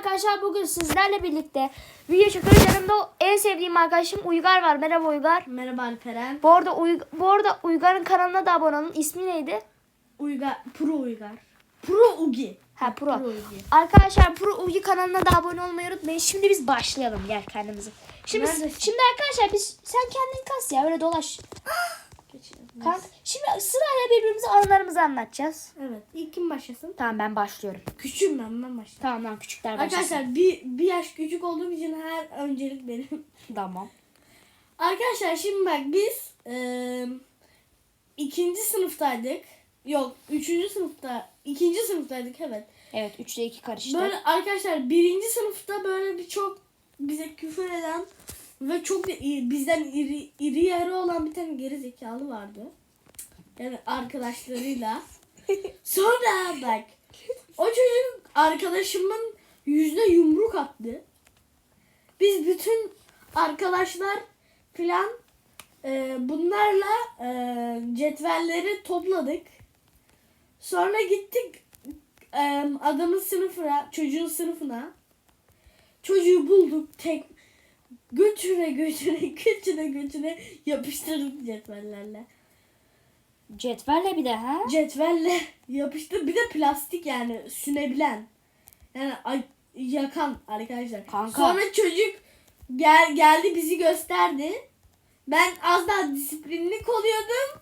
arkadaşlar bugün sizlerle birlikte video çekiyoruz. Yanımda en sevdiğim arkadaşım Uygar var. Merhaba Uygar. Merhaba Alperen. Bu arada, Uyg- bu arada Uygar'ın kanalına da abone olun. İsmi neydi? Uygar, Pro Uygar. Pro Ugi. Ha Pro. Pro Ugi. Arkadaşlar Pro Uygar kanalına da abone olmayı unutmayın. Şimdi biz başlayalım gel kendimizi. Şimdi Neredesin? şimdi arkadaşlar biz sen kendin kas ya öyle dolaş. Kanka, şimdi sırayla birbirimize anılarımızı anlatacağız. Evet. İlk kim başlasın? Tamam ben başlıyorum. Küçüğüm ben, ben başlayayım. Tamam lan küçükler başlasın. Arkadaşlar bir, bir yaş küçük olduğum için her öncelik benim. Tamam. Arkadaşlar şimdi bak biz eee, ikinci sınıftaydık. Yok üçüncü sınıfta, ikinci sınıftaydık evet. Evet 3'te 2 karıştı. Böyle arkadaşlar birinci sınıfta böyle bir çok bize küfür eden ve çok da iyi- bizden iri, iri yarı olan bir tane geri zekalı vardı. Yani arkadaşlarıyla. Sonra bak o çocuk arkadaşımın yüzüne yumruk attı. Biz bütün arkadaşlar filan e, bunlarla e, cetvelleri topladık. Sonra gittik e, adamın sınıfına, çocuğun sınıfına. Çocuğu bulduk tek götüre götüre götüre götüre yapıştırdık cetvellerle. Cetvelle bir de ha? Cetvelle yapıştı. Bir de plastik yani sünebilen. Yani ay- yakan arkadaşlar. Kanka. Sonra çocuk gel geldi bizi gösterdi. Ben az daha disiplinlik oluyordum.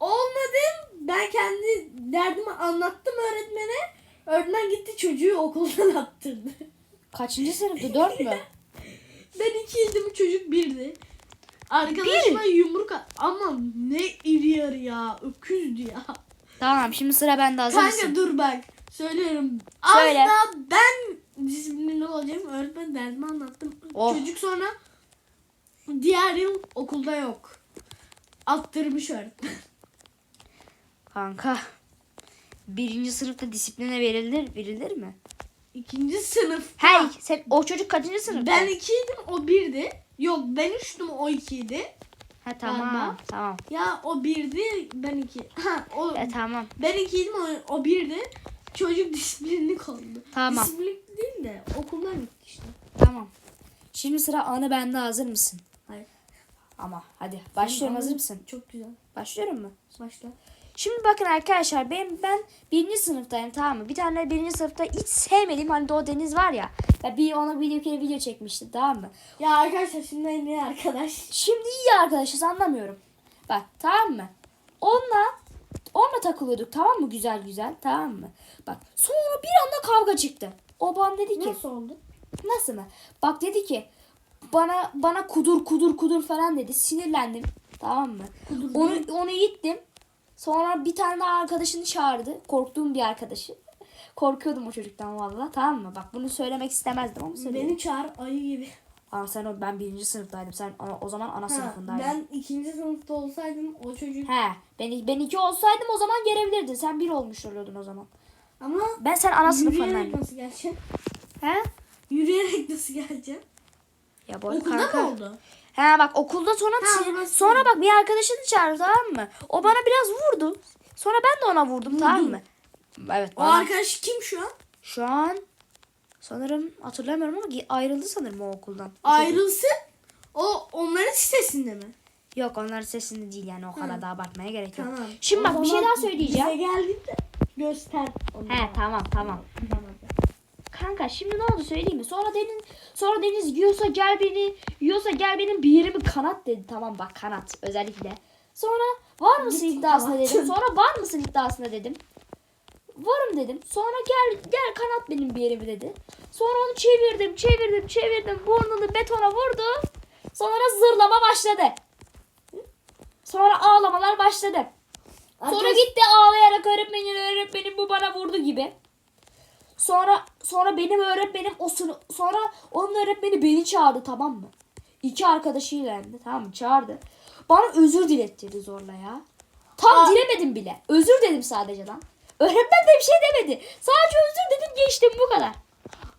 Olmadım. Ben kendi derdimi anlattım öğretmene. Öğretmen gitti çocuğu okuldan attırdı. Kaçıncı sınıftı? 4 mü? Ben ikiydim çocuk birdi. Arkadaşıma yumruk at- ama ne iri yarı ya öküzdü ya. Tamam şimdi sıra bende hazır Kanka mısın? dur bak. Söylüyorum. Söyle. Az daha ben disiplinli olacağım. Öğretmen derdimi anlattım. Oh. Çocuk sonra diğer yıl okulda yok. Attırmış öğretmen. Kanka. Birinci sınıfta disipline verilir, verilir mi? İkinci sınıf. Hey sen o çocuk kaçıncı sınıfta? Ben ikiydim o birdi. Yok ben üçtüm o ikiydi. Ha tamam Galiba. tamam. Ya o birdi ben iki. Ha o Ya tamam. ben ikiydim o, o birdi. Çocuk disiplinlik oldu. Tamam. Disiplinlik değil de okuldan gitti işte. Tamam. Şimdi sıra anı bende hazır mısın? Hayır. Ama hadi başlıyorum hazır mısın? Çok güzel. Başlıyorum mu? Başla. Şimdi bakın arkadaşlar ben ben birinci sınıftayım tamam mı? Bir tane birinci sınıfta hiç sevmediğim hani o Deniz var ya. Ya bir ona bir kere video çekmişti tamam mı? Ya arkadaşlar şimdi iyi arkadaş. Şimdi iyi arkadaşız anlamıyorum. Bak tamam mı? Onunla onunla takılıyorduk tamam mı güzel güzel tamam mı? Bak sonra bir anda kavga çıktı. O bana dedi ki Nasıl oldu? nasıl mı? Bak dedi ki bana bana kudur kudur kudur falan dedi. Sinirlendim tamam mı? Kudur onu onu gittim. Sonra bir tane daha arkadaşını çağırdı. Korktuğum bir arkadaşı. Korkuyordum o çocuktan vallahi tamam mı? Bak bunu söylemek istemezdim ama söyledim. Beni çağır ayı gibi. Ama sen o ben birinci sınıftaydım. Sen ana- o zaman ana Ha, sınıfındaydın. ben ikinci sınıfta olsaydım o çocuk. He, ben, ben iki olsaydım o zaman gelebilirdin. Sen bir olmuş oluyordun o zaman. Ama Ben sen ana yürüyerek sınıfındaydım. nasıl geleceksin? He? Yürüyerek nasıl geleceksin? Ya bu Okulda kanka. mı oldu? He bak okulda sonra burası. sonra bak bir arkadaşını çağırdı tamam mı? O bana biraz vurdu. Sonra ben de ona vurdum tamam mı? Evet O bana. arkadaş kim şu an? Şu an sanırım hatırlamıyorum ama ayrıldı sanırım o okuldan. Ayrılsın. O onların sitesinde mi? Yok onlar sesinde değil yani o kadar da abartmaya gerek yok. Tamam. Şimdi O bak bir şey daha söyleyeceğim. Bize geldiğinde göster. onu. He tamam tamam. Tamam. Kanka şimdi ne oldu söyleyeyim mi? Sonra Deniz sonra Deniz yiyorsa gel beni yiyorsa gel benim bir yerimi kanat dedi. Tamam bak kanat özellikle. Sonra var mısın Git iddiasına kanat. dedim. Sonra var mısın iddiasına dedim. Varım dedim. Sonra gel gel kanat benim bir yerimi dedi. Sonra onu çevirdim çevirdim çevirdim burnunu betona vurdu. Sonra zırlama başladı. Sonra ağlamalar başladı. Sonra Arkadaş- gitti ağlayarak öğretmenim öğretmenim bu bana vurdu gibi. Sonra sonra benim öğretmenim o sınıf sonra onun öğretmeni beni çağırdı tamam mı? İki arkadaşıyla hem de tamam mı çağırdı. Bana özür dilettirdi zorla ya. Tam Aa. dilemedim bile. Özür dedim sadece lan. Öğretmen de bir şey demedi. Sadece özür dedim geçtim bu kadar.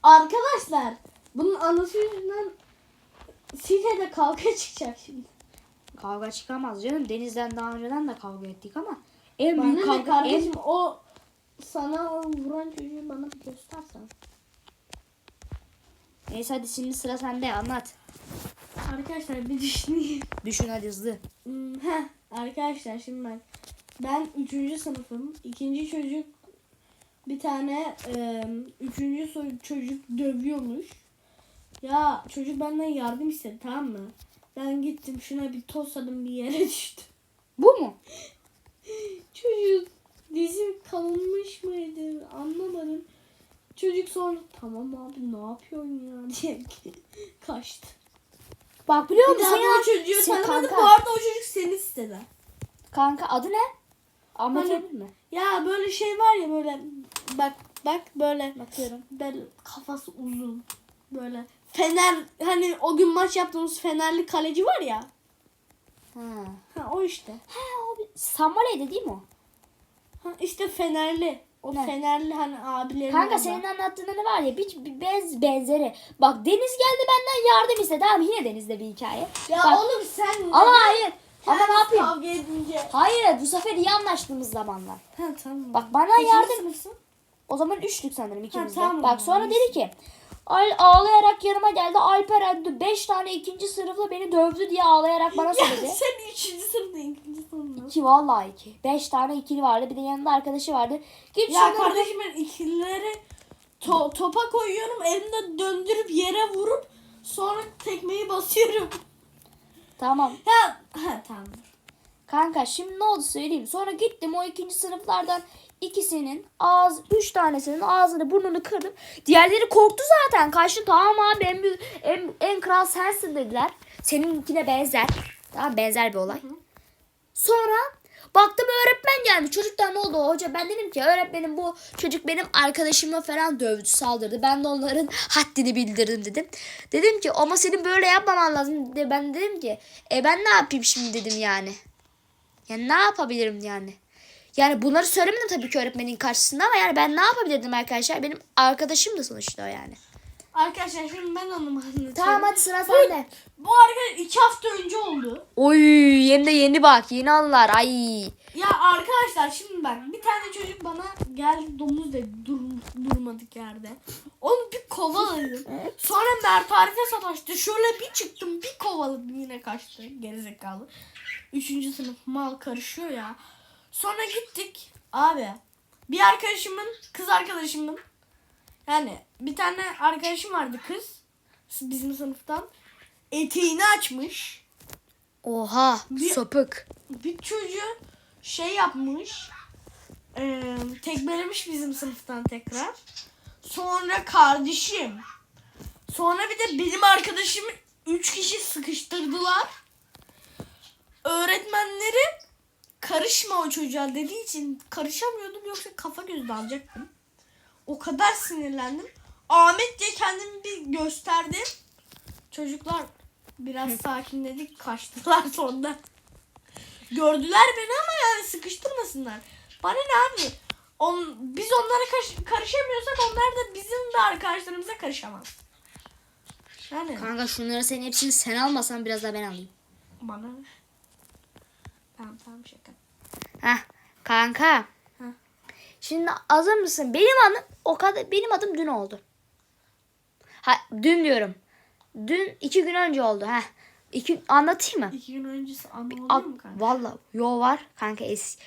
Arkadaşlar bunun anası yüzünden sitede kavga çıkacak şimdi. Kavga çıkamaz canım. Deniz'den daha önceden de kavga ettik ama en büyük kavga en, kardeşim o sana o vuran çocuğu bana bir göstersen. Neyse hadi şimdi sıra sende anlat. Arkadaşlar bir düşüneyim. Düşün hadi hızlı. Hmm, heh, arkadaşlar şimdi ben ben 3. sınıfım. ikinci çocuk bir tane e, üçüncü çocuk dövüyormuş. Ya çocuk benden yardım istedi tamam mı? Ben gittim şuna bir tosladım bir yere düştü. Bu mu? Çocuk dizim kalınmış mıydı anlamadım. Çocuk sonra tamam abi ne yapıyorsun ya diye kaçtı. Bak biliyor Bir musun daha ya? bu çocuğu Sen tanımadım. kanka. Bu arada o çocuk seni istedi. Kanka adı ne? Ahmet Hani- Emin mi? Ya böyle şey var ya böyle bak bak böyle Bakıyorum. böyle kafası uzun böyle Fener hani o gün maç yaptığımız Fenerli kaleci var ya. Ha. Ha o işte. Ha o bir... Samuel'ydi değil mi o? Ha işte Fenerli. O Ne? Fenerli hani abilerin. Kanka orada. senin anlattığında ne var ya bir, bir bez benzeri. Bak Deniz geldi benden yardım istedi. Tamam yine Deniz'de bir hikaye. Ya Bak, oğlum sen Ama hayır. Ama ne yapayım? Kavga edince. Hayır bu sefer iyi anlaştığımız zamanlar. Ha tamam. Bak bana Kaçıncı yardım. sınıfsın? O zaman üçlük sanırım ikimiz de. tamam. Bak sonra dedi ki Al, ağlayarak yanıma geldi. Alperen 5 tane ikinci sınıfla beni dövdü diye ağlayarak bana Ya söyledi. sen üçüncü sınıfta ikinci sınıfta. İki vallahi iki. Beş tane ikili vardı. Bir de yanında arkadaşı vardı. Git Ya şunları- kardeşim ben ikilileri to- topa koyuyorum elimde döndürüp yere vurup sonra tekmeyi basıyorum. Tamam. Ha, ha tamam. Kanka şimdi ne oldu söyleyeyim. Sonra gittim o ikinci sınıflardan ikisinin ağız, üç tanesinin ağzını burnunu kırdım. Diğerleri korktu zaten. Kaçtı tamam abi en, büyük, en, en kral sensin dediler. Seninkine benzer. Tamam benzer bir olay. Sonra baktım öğretmen gelmiş. Çocuklar ne oldu hoca? Ben dedim ki öğretmenim bu çocuk benim arkadaşımı falan dövdü saldırdı. Ben de onların haddini bildirdim dedim. Dedim ki ama senin böyle yapmaman lazım. De- Ben dedim ki e ben ne yapayım şimdi dedim yani. Yani ne yapabilirim yani? Yani bunları söylemedim tabii ki öğretmenin karşısında ama yani ben ne yapabilirdim arkadaşlar? Benim arkadaşım da sonuçta o yani. Arkadaşlar şimdi ben onu anlatıyorum. Tamam hadi sıra sende. Bu arkadaş iki hafta önce oldu. Oy hem de yeni bak yeni anılar ay. Ya arkadaşlar şimdi bak bir tane çocuk bana geldi domuz dedi dur, durmadık yerde. Onu bir kovaladım. Sonra Mert Arif'e sataştı. Şöyle bir çıktım bir kovaladım yine kaçtı gerizekalı. Üçüncü sınıf mal karışıyor ya. Sonra gittik abi. Bir arkadaşımın kız arkadaşımın yani bir tane arkadaşım vardı kız bizim sınıftan eteğini açmış. Oha Bir- sapık. bir çocuğu şey yapmış. E, tekmelemiş bizim sınıftan tekrar. Sonra kardeşim. Sonra bir de benim arkadaşımı üç kişi sıkıştırdılar. Öğretmenleri karışma o çocuğa dediği için karışamıyordum yoksa kafa göz dalacaktım. O kadar sinirlendim. Ahmet diye kendimi bir gösterdim. Çocuklar biraz sakinledik kaçtılar sonra. Gördüler beni ama yani sıkıştırmasınlar. Bana ne abi? On, biz onlara karış- karışamıyorsak onlar da bizim de arkadaşlarımıza karışamaz. Yani Kanka şunları senin hepsini sen almasan biraz daha ben alayım. bana ne? Tamam tamam şaka. Heh kanka. Heh. Şimdi hazır mısın? Benim adım o kadar benim adım dün oldu. Ha dün diyorum. Dün iki gün önce oldu. Heh. İki, anlatayım mı? İki gün öncesi anı oluyor mu kanka? Valla yo var kanka eski.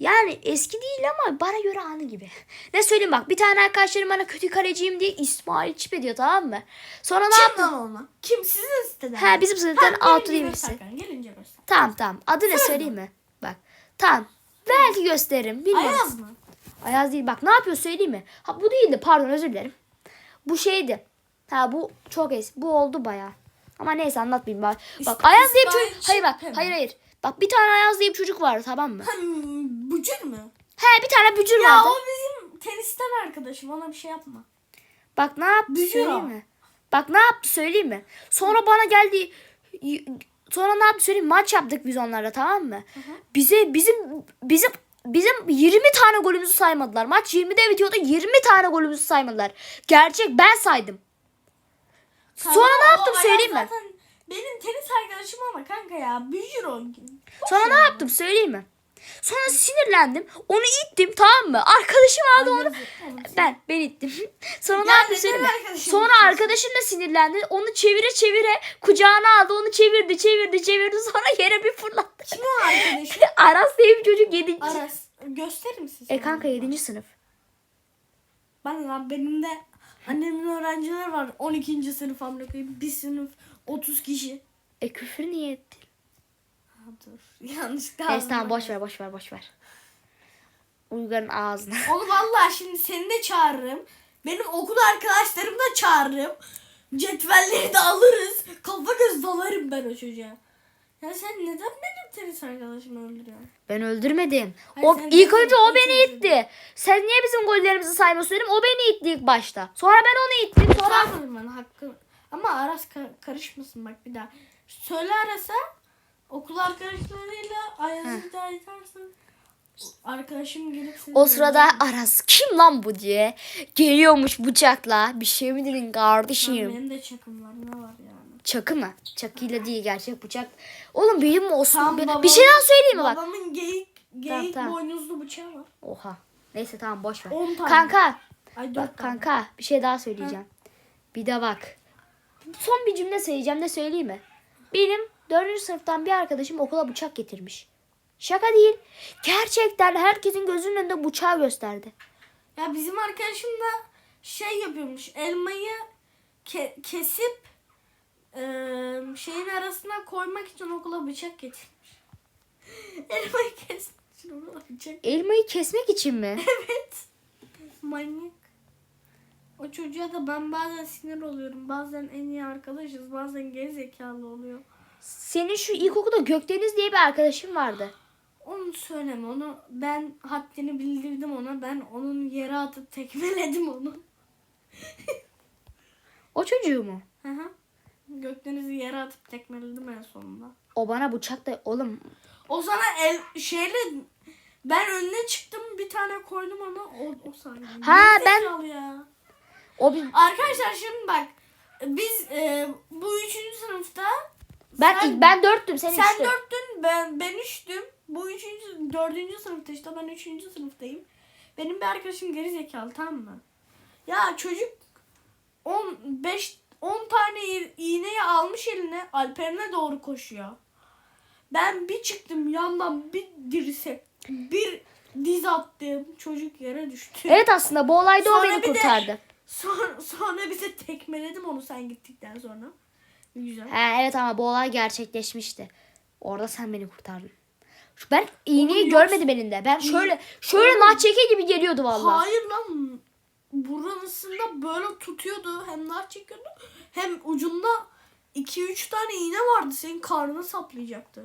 Yani eski değil ama bana göre anı gibi. Ne söyleyeyim bak bir tane arkadaşlarım bana kötü kaleciyim diye İsmail çip ediyor tamam mı? Sonra ne Kim yaptım? lan ona? Kim sizin siteden? Ha bizim sınıftan Tamam, altı gelince göster birisi. kanka, Gelince göster. Tamam tamam. Adı ne Söyle. söyleyeyim mi? Bak. Tamam. Belki gösteririm. Bilmiyorum. Ayaz mı? Ayaz değil. Bak ne yapıyor söyleyeyim mi? Ha bu değildi. Pardon özür dilerim. Bu şeydi. Ha bu çok eski. Bu oldu baya. Ama neyse anlatmayayım bak. Bak İs- Ayaz diye bir İsmail çocuk. Hayır bak. Çipe? Hayır hayır. Bak bir tane Ayaz diye bir çocuk vardı tamam mı? Bücür mü? He bir tane bücür Ya vardı. o bizim tenisten arkadaşım. Ona bir şey yapma. Bak ne yaptı Bücür söyleyeyim o. mi? Bak ne yaptı söyleyeyim mi? Sonra bana geldi. Sonra ne yaptı söyleyeyim? Maç yaptık biz onlarla tamam mı? Bize bizim bizim bizim 20 tane golümüzü saymadılar. Maç 20'de bitiyordu. 20 tane golümüzü saymadılar. Gerçek ben saydım. Sonra Kanka, ne o yaptım söyleyeyim mi? Benim tenis arkadaşım ama kanka ya bücür o. Sonra ne yaptım söyleyeyim mi? Sonra sinirlendim. Onu ittim tamam mı? Arkadaşım aldı onu. Ben ben ittim. Sonra ne Ya yaptı söyleyeyim mi? Sonra arkadaşım da sinirlendi. Onu çevire çevire kucağına aldı. Onu çevirdi çevirdi çevirdi. Sonra yere bir fırlattı. Kim o arkadaşım? Aras diye bir çocuk 7. Aras. Gösterir misin? E kanka? 7. sınıf. Ben lan benim de annemin öğrencileri var 12. sınıf amına koyayım. Bir sınıf 30 kişi. E küfür niye ettin? Ha, dur. Yanlışlıkla Neyse ağzıma tamam boş ver boş ver boş ver. Uygar'ın ağzına. Oğlum vallahi şimdi seni de çağırırım. Benim okul arkadaşlarımı da çağırırım. Cetvelleri de alırız. Kafa göz dalarım ben o çocuğa. Ya sen neden benim tenis arkadaşımı öldürüyorsun? Ben öldürmedim. Hayır, o sen ilk önce o beni itti. Sen niye bizim gollerimizi saymıyorsun dedim. O beni itti ilk başta. Sonra ben onu ittim. Sonra Sormadım ben hakkı. Ama Aras ka- karışmasın bak bir daha. Söyle Aras'a okul arkadaşlarıyla Ayaz'ı itersin. Arkadaşım gelip seni o sırada. Aras kim lan bu diye geliyormuş bıçakla. Bir şey mi dedin Lan kardeşim? Benim de çakım var ne var yani. Çakı mı? Çakıyla değil gerçek bıçak. Oğlum benim mi olsun? Tam bir, bir şey daha söyleyeyim mi bak? Babamın geyik, geyik tamam. boynuzlu bıçağı var. Oha. Neyse tamam boş ver. 10 tane. Kanka Ay Bak tane. kanka bir şey daha söyleyeceğim. Bir de bak. Son bir cümle söyleyeceğim de söyleyeyim mi? Benim 4. sınıftan bir arkadaşım okula bıçak getirmiş. Şaka değil. Gerçekten herkesin gözünün önünde bıçağı gösterdi. Ya bizim arkadaşım da şey yapıyormuş. Elmayı ke- kesip eee, şeyin arasına koymak için okula bıçak getirmiş. Elmayı kesmek için okula bıçak. Elmayı kesmek için mi? Evet. Manyak. O çocuğa da ben bazen sinir oluyorum. Bazen en iyi arkadaşız. Bazen geri zekalı oluyor. Senin şu ilkokulda Gökdeniz diye bir arkadaşın vardı. Onu söyleme. Onu ben haddini bildirdim ona. Ben onun yere atıp tekmeledim onu. O çocuğu mu? Hı hı. Gökdeniz'i yere atıp tekmeledim en sonunda. O bana bıçak da oğlum O sana el şeyle ben önüne çıktım bir tane koydum ona o, o saniye. Ha, ben- Ya. o bir Arkadaşlar şimdi bak biz e, bu üçüncü sınıfta ben sen, ben dörttüm sen, sen üçtün. dörttün ben ben üçtüm. Bu üçüncü dördüncü sınıfta işte ben üçüncü sınıftayım. Benim bir arkadaşım geri zekalı tamam mı? Ya çocuk 15 10 tane iğneyi almış eline Alper'ine doğru koşuyor. Ben bir çıktım yandan bir dirsek bir diz attım çocuk yere düştü. Evet aslında bu olayda o Sonra beni bir de- kurtardı. Sonra, sonra bize tekmeledim onu sen gittikten sonra. Güzel. He, evet ama bu olay gerçekleşmişti. Orada sen beni kurtardın. Şu- Ben iğneyi Oğlum görmedim elinde. Ben şöyle şöyle Oğlum. nah çeke gibi geliyordu vallahi. Hayır lan buranısında böyle tutuyordu hem nar çekiyordu hem ucunda 2-3 tane iğne vardı senin karnına saplayacaktı.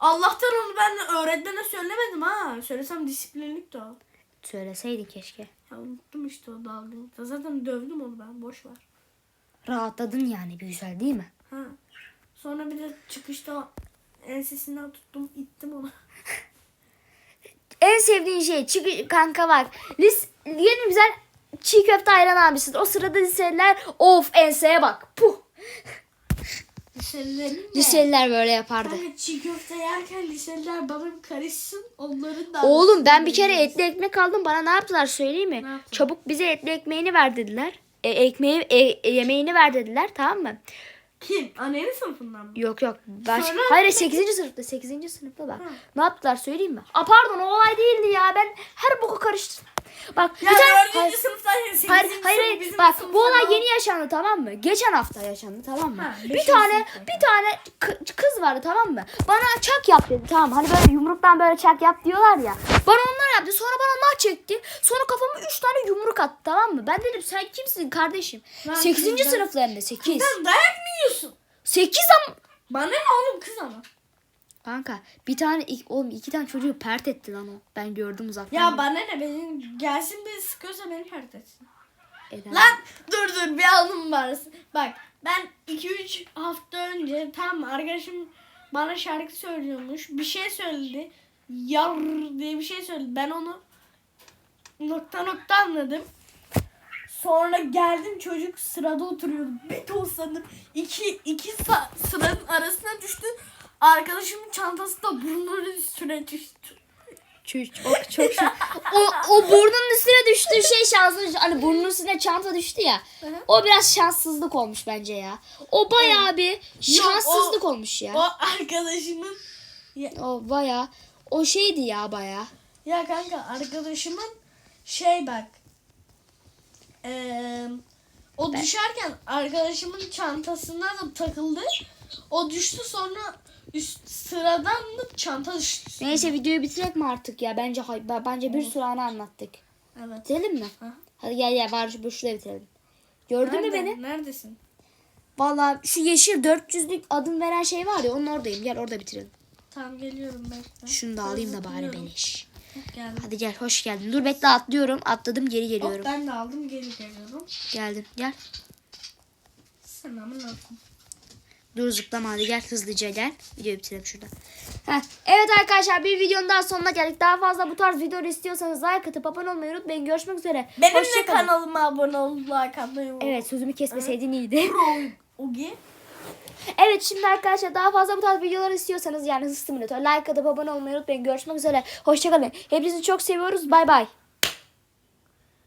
Allah'tan onu ben öğretmene söylemedim ha. Söylesem disiplinlikti o. Söyleseydin keşke. Ya unuttum işte o dalgınlıkta. Zaten dövdüm onu ben boş ver. Rahatladın yani bir güzel değil mi? Ha. Sonra bir de çıkışta ensesinden tuttum ittim onu. En sevdiğin şey çık kanka bak. Lis yeni güzel çiğ köfte ayran almışsın. O sırada liseliler of enseye bak. Puh. Liselilerin de. Liseliler böyle yapardı. Kanka çiğ köfte yerken liseliler bana bir karışsın onların da Oğlum ben bir kere etli ekmek aldım. Bana ne yaptılar söyleyeyim mi? Çabuk bize etli ekmeğini ver dediler. E, ekmeği e, yemeğini ver dediler tamam mı? Kim? Annenin sınıfından mı? Yok yok. Baş... Sonra? Hayır 8. sınıfta. 8. sınıfta bak. Hı. Ne yaptılar söyleyeyim mi? Aa pardon o olay değildi ya. Ben her boku karıştırdım. Bak Ya bir tane... Hayır, sınıftan sekizinci hayır, sınıf hayır, bizim Bak bu olay yeni yaşandı tamam mı? Geçen hafta yaşandı tamam mı? Ha, bir tane sınıfta. bir tane kı- kız vardı tamam mı? Bana çak yap dedi tamam Hani böyle yumruktan böyle çak yap diyorlar ya. Bana onlar yaptı. Sonra bana nah çekti. Sonra kafama 3 tane yumruk attı tamam mı? Ben dedim sen kimsin kardeşim? Lan 8. kız ben- sınıflarında 8. Sen dayak mı yiyorsun? 8 am Bana ne oğlum kız ama. Kanka bir tane ilk oğlum iki tane çocuğu pert etti lan o. Ben gördüm uzaktan. Ya bana ne benim gelsin bir sıkıyorsa beni pert etsin. Eder. Lan dur dur bir anım var. Bak ben 2-3 hafta önce tam arkadaşım bana şarkı söylüyormuş. Bir şey söyledi. Yar diye bir şey söyledi. Ben onu nokta nokta anladım. Sonra geldim çocuk sırada oturuyordu. Bir tosladım. İki, iki sıranın arasına düştü. Arkadaşımın çantası da burnunun üstüne düştü. Çok çok çok şan- o, o burnunun üstüne düştüğü şey şanslı. Hani burnunun üstüne çanta düştü ya. O biraz şanssızlık olmuş bence ya. O bayağı bir şanssızlık olmuş ya. O arkadaşımın ya, O bayağı o şeydi ya bayağı. ya kanka arkadaşımın şey bak. Eee o düşerken arkadaşımın çantasına da takıldı. O düştü sonra üst sıradan da çanta düştü. Neyse videoyu bitirelim mi artık ya? Bence bence bir sürü anı anlattık. Evet. Bitirelim mi? Hı. Hadi gel gel bari şu şuraya bitirelim. Gördün mü Nerede? beni? Neredesin? Vallahi şu yeşil 400'lük adım veren şey var ya onun oradayım. Gel orada bitirelim. Tamam geliyorum bekle. Şunu da alayım da bari beleş. Geldim. Hadi gel hoş geldin. Dur bekle atlıyorum. Atladım geri Hop, geliyorum. ben de aldım geri geliyorum. Geldim gel. Selamun aleyküm. Dur zıplama hadi gel hızlıca gel. Videoyu bitirelim şurada. Heh, evet arkadaşlar bir videonun daha sonuna geldik. Daha fazla bu tarz videolar istiyorsanız like atıp abone olmayı unutmayın. Görüşmek üzere. Benim de kanalıma abone olup like atmayı unutmayın. Evet sözümü kesmeseydin iyiydi. Ugi. Evet şimdi arkadaşlar daha fazla bu tarz videolar istiyorsanız yani hız simülatör like atıp abone olmayı unutmayın. Görüşmek üzere. Hoşçakalın. Hepinizi çok seviyoruz. Bay bay.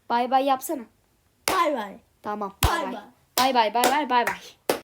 Bay bay yapsana. Bay bay. Tamam. Bay bay. Bay bay bay bay bay bay.